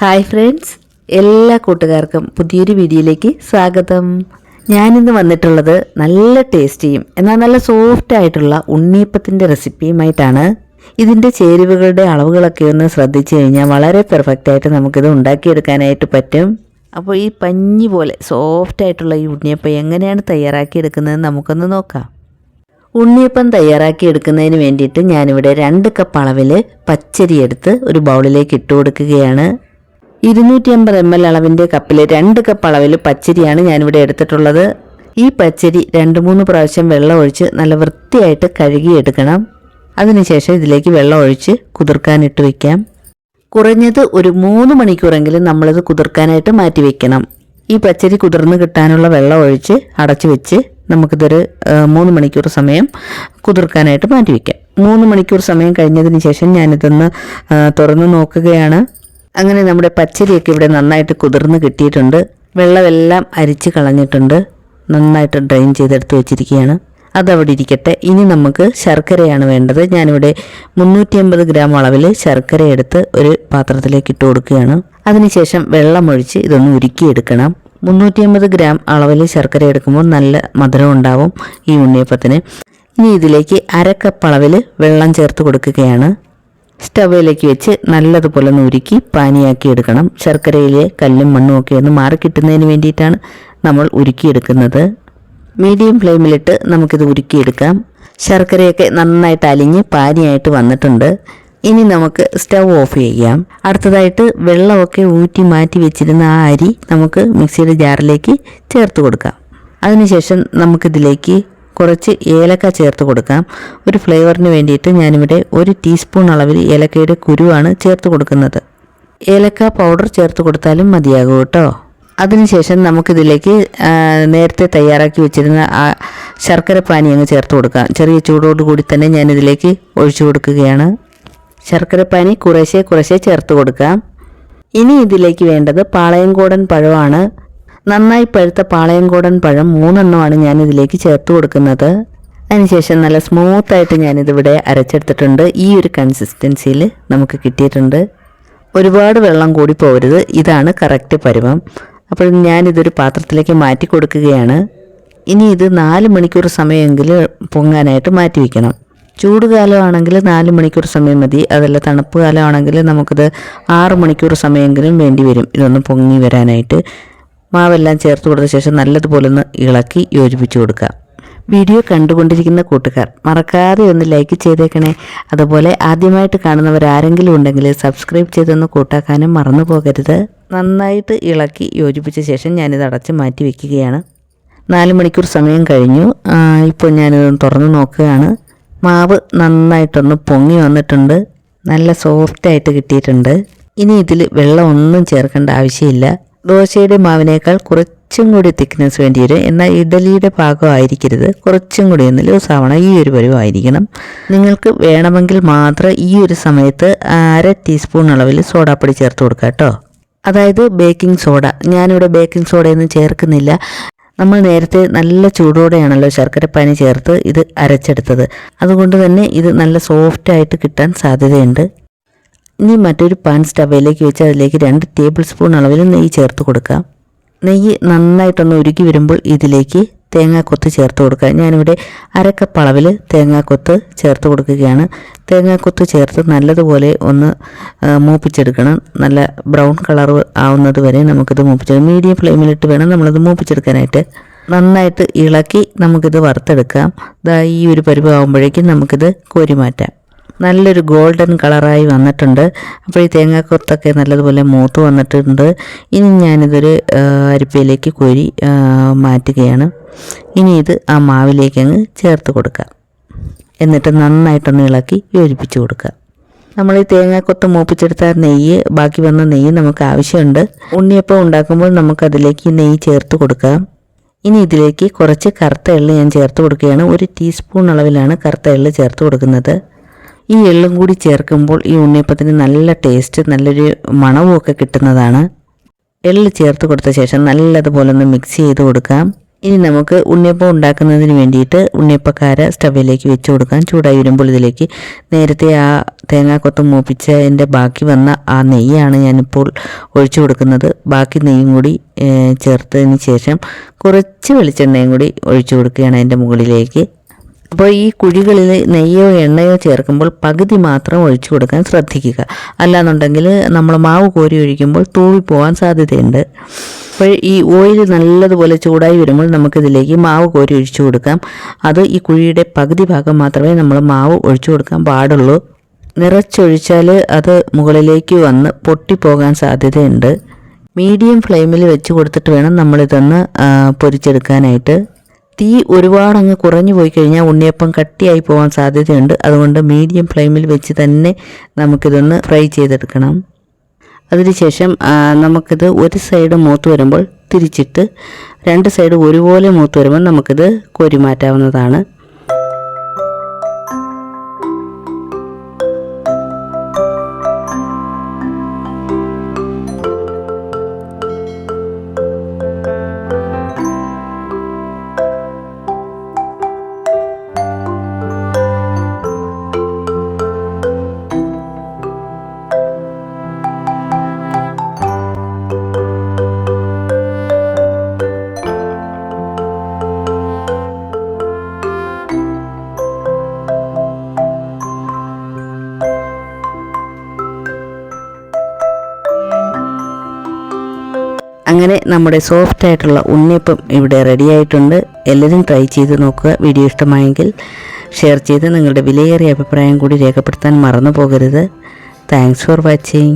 Hi friends എല്ലാ കൂട്ടുകാർക്കും പുതിയൊരു വീഡിയോയിലേക്ക് സ്വാഗതം. ഞാനിന്ന് വന്നിട്ടുള്ളത് നല്ല ടേസ്റ്റിയും എന്നാൽ നല്ല സോഫ്റ്റ് ആയിട്ടുള്ള ഉണ്ണിയപ്പത്തിന്റെ റെസിപ്പിയുമായിട്ടാണ്. ഇതിന്റെ ചേരുവകളുടെ അളവുകളൊക്കെ ഒന്ന് ശ്രദ്ധിച്ചു കഴിഞ്ഞാൽ വളരെ പെർഫെക്റ്റ് ആയിട്ട് നമുക്കിത് ഉണ്ടാക്കിയെടുക്കാനായിട്ട് പറ്റും. അപ്പോൾ ഈ പഞ്ഞി പോലെ സോഫ്റ്റ് ആയിട്ടുള്ള ഈ ഉണ്ണിയപ്പം എങ്ങനെയാണ് തയ്യാറാക്കിയെടുക്കുന്നത് നമുക്കൊന്ന് നോക്കാം. ഉണ്ണിയപ്പം തയ്യാറാക്കി എടുക്കുന്നതിന് വേണ്ടിയിട്ട് ഞാനിവിടെ രണ്ട് കപ്പ് അളവിൽ പച്ചരി എടുത്ത് ഒരു ബൗളിലേക്ക് ഇട്ട് കൊടുക്കുകയാണ് ഇരുന്നൂറ്റി അമ്പത് എം എൽ അളവിന്റെ കപ്പിൽ രണ്ട് കപ്പ് അളവിൽ പച്ചരിയാണ് ഞാനിവിടെ എടുത്തിട്ടുള്ളത്. ഈ പച്ചരി രണ്ട് മൂന്ന് പ്രാവശ്യം വെള്ളം ഒഴിച്ച് നല്ല വൃത്തിയായിട്ട് കഴുകിയെടുക്കണം. അതിനുശേഷം ഇതിലേക്ക് വെള്ളം ഒഴിച്ച് കുതിർക്കാനിട്ട് വയ്ക്കാം കുറഞ്ഞത് ഒരു മൂന്ന് മണിക്കൂറെങ്കിലും നമ്മളിത് കുതിർക്കാനായിട്ട് മാറ്റി വെക്കണം. ഈ പച്ചരി കുതിർന്ന് കിട്ടാനുള്ള വെള്ളം ഒഴിച്ച് അടച്ചു വെച്ച് നമുക്കിതൊരു മൂന്ന് മണിക്കൂർ സമയം കുതിർക്കാനായിട്ട് മാറ്റി വയ്ക്കാം മൂന്ന് മണിക്കൂർ സമയം കഴിഞ്ഞതിന് ശേഷം ഞാനിതൊന്ന് തുറന്ന് നോക്കുകയാണ്. അങ്ങനെ നമ്മുടെ പച്ചരിയൊക്കെ ഇവിടെ നന്നായിട്ട് കുതിർന്ന് കിട്ടിയിട്ടുണ്ട്. വെള്ളമെല്ലാം അരിച്ച് കളഞ്ഞിട്ടുണ്ട്. നന്നായിട്ട് ഡ്രെയിൻ ചെയ്തെടുത്ത് വെച്ചിരിക്കുകയാണ്. അതവിടെ ഇരിക്കട്ടെ. ഇനി നമുക്ക് ശർക്കരയാണ് വേണ്ടത്. ഞാനിവിടെ മുന്നൂറ്റി അമ്പത് ഗ്രാം അളവിൽ ശർക്കര എടുത്ത് ഒരു പാത്രത്തിലേക്ക് ഇട്ട് കൊടുക്കുകയാണ്. അതിനുശേഷം വെള്ളമൊഴിച്ച് ഇതൊന്ന് ഉരുക്കിയെടുക്കണം. മുന്നൂറ്റി അമ്പത് ഗ്രാം അളവിൽ ശർക്കര എടുക്കുമ്പോൾ നല്ല മധുരം ഉണ്ടാവും ഈ ഉണ്ണിയപ്പത്തിന്. ഇനി ഇതിലേക്ക് അര കപ്പ് അളവിൽ വെള്ളം ചേർത്ത് കൊടുക്കുകയാണ്. സ്റ്റവിലേക്ക് വെച്ച് നല്ലതുപോലെ ഒന്ന് ഉരുക്കി പാനിയാക്കി എടുക്കണം. ശർക്കരയിലെ കല്ലും മണ്ണും ഒക്കെ ഒന്ന് മാറിക്കിട്ടുന്നതിന് വേണ്ടിയിട്ടാണ് നമ്മൾ ഉരുക്കിയെടുക്കുന്നത്. മീഡിയം ഫ്ലെയിമിലിട്ട് നമുക്കിത് ഉരുക്കിയെടുക്കാം. ശർക്കരയൊക്കെ നന്നായിട്ട് അലിഞ്ഞ് പാനിയായിട്ട് വന്നിട്ടുണ്ട്. ഇനി നമുക്ക് സ്റ്റവ് ഓഫ് ചെയ്യാം. അടുത്തതായിട്ട് വെള്ളമൊക്കെ ഊറ്റി മാറ്റി വെച്ചിരുന്ന ആ അരി നമുക്ക് മിക്സിയുടെ ജാറിലേക്ക് ചേർത്ത് കൊടുക്കാം. അതിനുശേഷം നമുക്കിതിലേക്ക് കുറച്ച് ഏലക്ക ചേർത്ത് കൊടുക്കാം. ഒരു ഫ്ലേവറിന് വേണ്ടിയിട്ട് ഞാനിവിടെ ഒരു ടീസ്പൂൺ അളവിൽ ഏലക്കയുടെ കുരുവാണ് ചേർത്ത് കൊടുക്കുന്നത്. ഏലക്ക പൗഡർ ചേർത്ത് കൊടുത്താലും മതിയാകും കേട്ടോ. അതിനുശേഷം നമുക്കിതിലേക്ക് നേരത്തെ തയ്യാറാക്കി വെച്ചിരുന്ന ആ ശർക്കര പാനി അങ്ങ് ചേർത്ത് കൊടുക്കാം. ചെറിയ ചൂടോട് കൂടി തന്നെ ഞാനിതിലേക്ക് ഒഴിച്ചു കൊടുക്കുകയാണ്. ശർക്കര പാനി കുറേശ്ശെ കുറേശ്ശെ ചേർത്ത് കൊടുക്കാം. ഇനി ഇതിലേക്ക് വേണ്ടത് പാളയംകോടൻ പഴമാണ്. നന്നായി പഴുത്ത പാളയംകോടൻ പഴം മൂന്നെണ്ണമാണ് ഞാൻ ഇതിലേക്ക് ചേർത്ത് കൊടുക്കുന്നത്. അതിനുശേഷം നല്ല സ്മൂത്തായിട്ട് ഞാനിതിവിടെ അരച്ചെടുത്തിട്ടുണ്ട്. ഈ ഒരു കൺസിസ്റ്റൻസിയിൽ നമുക്ക് കിട്ടിയിട്ടുണ്ട്. ഒരുപാട് വെള്ളം കൂടി പോകരുത് ഇതാണ് കറക്റ്റ് പരുവം. അപ്പോൾ ഞാനിതൊരു പാത്രത്തിലേക്ക് മാറ്റി കൊടുക്കുകയാണ്. ഇനി ഇത് നാല് മണിക്കൂർ സമയമെങ്കിലും പൊങ്ങാനായിട്ട് മാറ്റി വയ്ക്കണം ചൂട് കാലമാണെങ്കിൽ നാല് മണിക്കൂർ സമയം മതി. അതല്ല തണുപ്പ് കാലമാണെങ്കിൽ നമുക്കിത് ആറ് മണിക്കൂർ സമയമെങ്കിലും വേണ്ടി വരും. ഇതൊന്ന് പൊങ്ങി വരാനായിട്ട്. മാവെല്ലാം ചേർത്ത് കൊടുത്ത ശേഷം നല്ലതുപോലെ ഒന്ന് ഇളക്കി യോജിപ്പിച്ചു കൊടുക്കുക. വീഡിയോ കണ്ടുകൊണ്ടിരിക്കുന്ന കൂട്ടുകാർ മറക്കാതെ ഒന്ന് ലൈക്ക് ചെയ്തേക്കണേ. അതുപോലെ ആദ്യമായിട്ട് കാണുന്നവർ ആരെങ്കിലും ഉണ്ടെങ്കിൽ സബ്സ്ക്രൈബ് ചെയ്തൊന്ന് കൂട്ടാക്കാനും മറന്നു പോകരുത്. നന്നായിട്ട് ഇളക്കി യോജിപ്പിച്ച ശേഷം ഞാനിത് അടച്ച് മാറ്റി വെക്കുകയാണ്. നാല് മണിക്കൂർ സമയം കഴിഞ്ഞു. ഇപ്പോൾ ഞാനിത് തുറന്ന് നോക്കുകയാണ്. മാവ് നന്നായിട്ടൊന്ന് പൊങ്ങി വന്നിട്ടുണ്ട്. നല്ല സോഫ്റ്റായിട്ട് കിട്ടിയിട്ടുണ്ട്. ഇനി ഇതിൽ വെള്ളം ഒന്നും ചേർക്കേണ്ട ആവശ്യമില്ല. ദോശയുടെ മാവിനേക്കാൾ കുറച്ചും കൂടി തിക്നെസ് വേണ്ടി വരും എന്നാൽ ഇഡലിയുടെ പാകമായിരിക്കരുത്. കുറച്ചും കൂടി ഒന്ന് ലൂസാവണം. ഈ ഒരു പരുവമായിരിക്കണം നിങ്ങൾക്ക് വേണമെങ്കിൽ മാത്രം ഈ ഒരു സമയത്ത് അര ടീസ്പൂൺ അളവിൽ സോഡാപ്പൊടി ചേർത്ത് കൊടുക്കുക കേട്ടോ. അതായത് ബേക്കിംഗ് സോഡ ഞാനിവിടെ ബേക്കിംഗ് സോഡയൊന്നും ചേർക്കുന്നില്ല. നമ്മൾ നേരത്തെ നല്ല ചൂടോടെയാണല്ലോ ശർക്കരപ്പാനി ചേർത്ത് ഇത് അരച്ചെടുത്തത്. അതുകൊണ്ട് തന്നെ ഇത് നല്ല സോഫ്റ്റായിട്ട് കിട്ടാൻ സാധ്യതയുണ്ട്. ഇനി മറ്റൊരു പാൻ സ്റ്റവയിലേക്ക് വെച്ച് അതിലേക്ക് രണ്ട് ടേബിൾ സ്പൂൺ അളവിൽ നെയ്യ് ചേർത്ത് കൊടുക്കാം നെയ്യ് നന്നായിട്ടൊന്ന് ഉരുക്കി വരുമ്പോൾ ഇതിലേക്ക് തേങ്ങാക്കൊത്ത് ചേർത്ത് കൊടുക്കുക. ഞാനിവിടെ അരക്കപ്പ് അളവിൽ തേങ്ങാക്കൊത്ത് ചേർത്ത് കൊടുക്കുകയാണ്. തേങ്ങാക്കൊത്ത് ചേർത്ത് നല്ലതുപോലെ ഒന്ന് മൂപ്പിച്ചെടുക്കണം. നല്ല ബ്രൗൺ കളർ ആവുന്നത് വരെ നമുക്കിത് മൂപ്പിച്ചെടുക്കാം. മീഡിയം ഫ്ലെയിമിലിട്ട് വേണം നമ്മളിത് മൂപ്പിച്ചെടുക്കാനായിട്ട്. നന്നായിട്ട് ഇളക്കി നമുക്കിത് വറുത്തെടുക്കാം. ഈ ഒരു പരുവാകുമ്പോഴേക്കും നമുക്കിത് കോരി മാറ്റാം നല്ലൊരു ഗോൾഡൻ കളറായി വന്നിട്ടുണ്ട്. അപ്പോൾ ഈ തേങ്ങാക്കൊത്തൊക്കെ നല്ലതുപോലെ മൂത്ത് വന്നിട്ടുണ്ട്. ഇനി ഞാനിതൊരു അരിപ്പയിലേക്ക് കോരി മാറ്റുകയാണ്. ഇനി ഇത് ആ മാവിലേക്ക് അങ്ങ് ചേർത്ത് കൊടുക്കാം എന്നിട്ട് നന്നായിട്ടൊന്ന് ഇളക്കി യോജിപ്പിച്ച് കൊടുക്കുക. നമ്മൾ ഈ തേങ്ങാക്കൊത്ത് മൂപ്പിച്ചെടുത്ത നെയ്യ് ബാക്കി വന്ന നെയ്യ് നമുക്ക് ആവശ്യമുണ്ട്. ഉണ്ണിയപ്പം ഉണ്ടാക്കുമ്പോൾ നമുക്കതിലേക്ക് നെയ്യ് ചേർത്ത് കൊടുക്കാം. ഇനി ഇതിലേക്ക് കുറച്ച് കറുത്ത എള്ള് ഞാൻ ചേർത്ത് കൊടുക്കുകയാണ്. ഒരു ടീസ്പൂൺ അളവിലാണ് കറുത്ത എള്ള് ചേർത്ത് കൊടുക്കുന്നത്. ഈ എള്ളും കൂടി ചേർക്കുമ്പോൾ ഈ ഉണ്ണിയപ്പത്തിന് നല്ല ടേസ്റ്റ് നല്ലൊരു മണവും ഒക്കെ കിട്ടുന്നതാണ്. എള്ള് ചേർത്ത് കൊടുത്ത ശേഷം നല്ലതുപോലെ ഒന്ന് മിക്സ് ചെയ്ത് കൊടുക്കാം. ഇനി നമുക്ക് ഉണ്ണിയപ്പം ഉണ്ടാക്കുന്നതിന് വേണ്ടിയിട്ട് ഉണ്ണിയപ്പക്കാര സ്റ്റവിലേക്ക് വെച്ച് കൊടുക്കാം. ചൂടായി വരുമ്പോൾ ഇതിലേക്ക് നേരത്തെ ആ തേങ്ങാക്കൊത്ത് മൂപ്പിച്ചതിന്റെ ബാക്കി വന്ന ആ നെയ്യാണ് ഞാനിപ്പോൾ ഒഴിച്ചു കൊടുക്കുന്നത്. ബാക്കി നെയ്യും കൂടി ചേർത്തതിന് ശേഷം കുറച്ച് വെളിച്ചെണ്ണയും കൂടി ഒഴിച്ചു കൊടുക്കുകയാണ് അതിന്റെ മുകളിലേക്ക്. അപ്പോൾ ഈ കുഴികളിൽ നെയ്യോ എണ്ണയോ ചേർക്കുമ്പോൾ പകുതി മാത്രം ഒഴിച്ചു കൊടുക്കാൻ ശ്രദ്ധിക്കുക. അല്ലാന്നുണ്ടെങ്കിൽ നമ്മൾ മാവ് കോരി ഒഴിക്കുമ്പോൾ തൂവി പോകാൻ സാധ്യതയുണ്ട്. അപ്പോൾ ഈ ഓയിൽ നല്ലതുപോലെ ചൂടായി വരുമ്പോൾ നമുക്കിതിലേക്ക് മാവ് കോരി ഒഴിച്ചു കൊടുക്കാം. അത് ഈ കുഴിയുടെ പകുതി ഭാഗം മാത്രമേ നമ്മൾ മാവ് ഒഴിച്ചു കൊടുക്കാൻ പാടുള്ളൂ. നിറച്ചൊഴിച്ചാൽ അത് മുകളിലേക്ക് വന്ന് പൊട്ടിപ്പോകാൻ സാധ്യതയുണ്ട്. മീഡിയം ഫ്ലെയിമിൽ വെച്ച് കൊടുത്തിട്ട് വേണം നമ്മളിതൊന്ന് പൊരിച്ചെടുക്കാനായിട്ട്. തീ ഒരുപാടങ്ങ് കുറഞ്ഞു പോയി കഴിഞ്ഞാൽ ഉണ്ണിയപ്പം കട്ടിയായി പോകാൻ സാധ്യതയുണ്ട്. അതുകൊണ്ട് മീഡിയം ഫ്ലെയിമിൽ വെച്ച് തന്നെ നമുക്കിതൊന്ന് ഫ്രൈ ചെയ്തെടുക്കണം. അതിനുശേഷം നമുക്കിത് ഒരു സൈഡ് മൂത്ത് വരുമ്പോൾ തിരിച്ചിട്ട് രണ്ട് സൈഡ് ഒരുപോലെ മൂത്ത് വരുമ്പോൾ നമുക്കിത് കോരി മാറ്റാവുന്നതാണ് അങ്ങനെ നമ്മുടെ സോഫ്റ്റ് ആയിട്ടുള്ള ഉണ്ണിയപ്പം ഇവിടെ റെഡി ആയിട്ടുണ്ട്. എല്ലാവരും ട്രൈ ചെയ്ത് നോക്കുക. വീഡിയോ ഇഷ്ടമായെങ്കിൽ ഷെയർ ചെയ്ത് നിങ്ങളുടെ വിലയേറിയ അഭിപ്രായം കൂടി രേഖപ്പെടുത്താൻ മറന്നു പോകരുത്. Thanks for watching